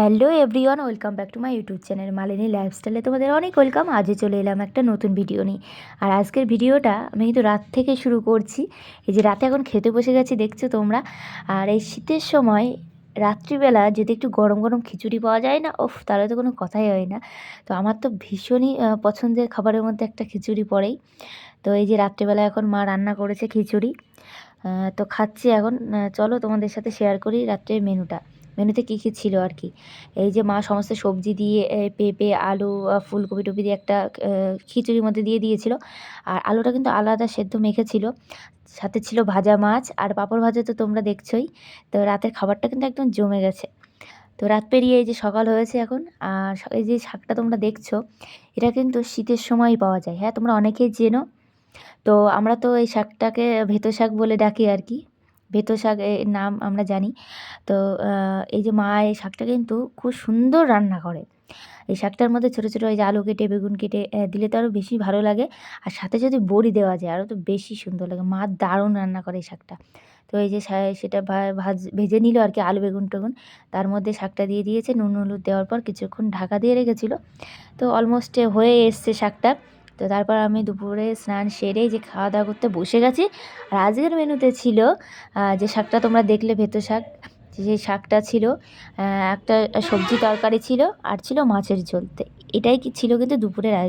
Hello everyone, welcome back to my YouTube channel Malini লাইফস্টাইলে তোমাদের অনেক ওয়েলকাম। আজও চলে এলাম একটা নতুন ভিডিও নিয়ে। আর আজকের ভিডিওটা আমি কিন্তু রাত থেকে শুরু করছি। এই যে রাতে এখন খেতে বসে গেছি, দেখছ তোমরা? আর এই শীতের সময় রাত্রিবেলা যদি একটু গরম গরম খিচুড়ি পাওয়া যায় না ওফ তাহলে তো কোনো কথাই হয় না। তো আমার তো ভীষণই পছন্দের খাবারের মধ্যে একটা খিচুড়ি পড়েই। তো এই যে রাত্রিবেলা এখন মা রান্না করেছে খিচুড়ি। তো খাচ্ছি এখন। চলো তোমাদের সাথে শেয়ার করি রাত্রের মেনুটা মেনুতে কী কী ছিল আর কি? এই যে মা সমস্ত সবজি দিয়ে পেঁপে, আলু ফুলকপি টপি দিয়ে একটা খিচুড়ির মধ্যে দিয়ে দিয়েছিল। আর আলুটা কিন্তু আলাদা সেদ্ধ মেখেছিল সাথে ছিল ভাজা মাছ আর পাঁপড় ভাজা তো তোমরা দেখছোই। তো রাতের খাবারটা কিন্তু একদম জমে গেছে। তো রাত পেরিয়ে এই যে সকাল হয়েছে এখন। আর এই যে শাকটা তোমরা দেখছ, এটা কিন্তু শীতের সময়ই পাওয়া যায়। হ্যাঁ তোমরা অনেকেই চেনো। তো আমরা তো এই শাকটাকে ভেতো শাক বলে ডাকি আর কি। ভেতো শাক এর নাম আমরা জানি। তো এই যে মা, এই শাকটা কিন্তু খুব সুন্দর রান্না করে। এই শাকটার মধ্যে ছোটো ছোটো ওই যে আলু কেটে, বেগুন কেটে দিলে তো আরও বেশি ভালো লাগে। আর সাথে যদি বড়ি দেওয়া যায় আরও তো বেশি সুন্দর লাগে। মা দারুণ রান্না করে এই শাকটা। তো এই যে সেটা ভাজ, ভেজে নিল আর কি আলু, বেগুন, টেগুন। তার মধ্যে শাকটা দিয়ে দিয়েছে। নুন, হলুদ দেওয়ার পর কিছুক্ষণ ঢাকা দিয়ে রেখেছিল। তো অলমোস্ট হয়ে এসছে শাকটা। তো তারপর আমি দুপুরে স্নান সেরে যে খাওয়া দাওয়া করতে বসে গেছি, আর আজকের মেনুতে ছিল যে শাকটা তোমরা দেখলে ভেতর শাক, যে শাকটা ছিল একটা সবজি তরকারি ছিল, আর ছিল মাছের ঝোল। এটাই কি ছিল কিন্তু দুপুরের আয়োজন।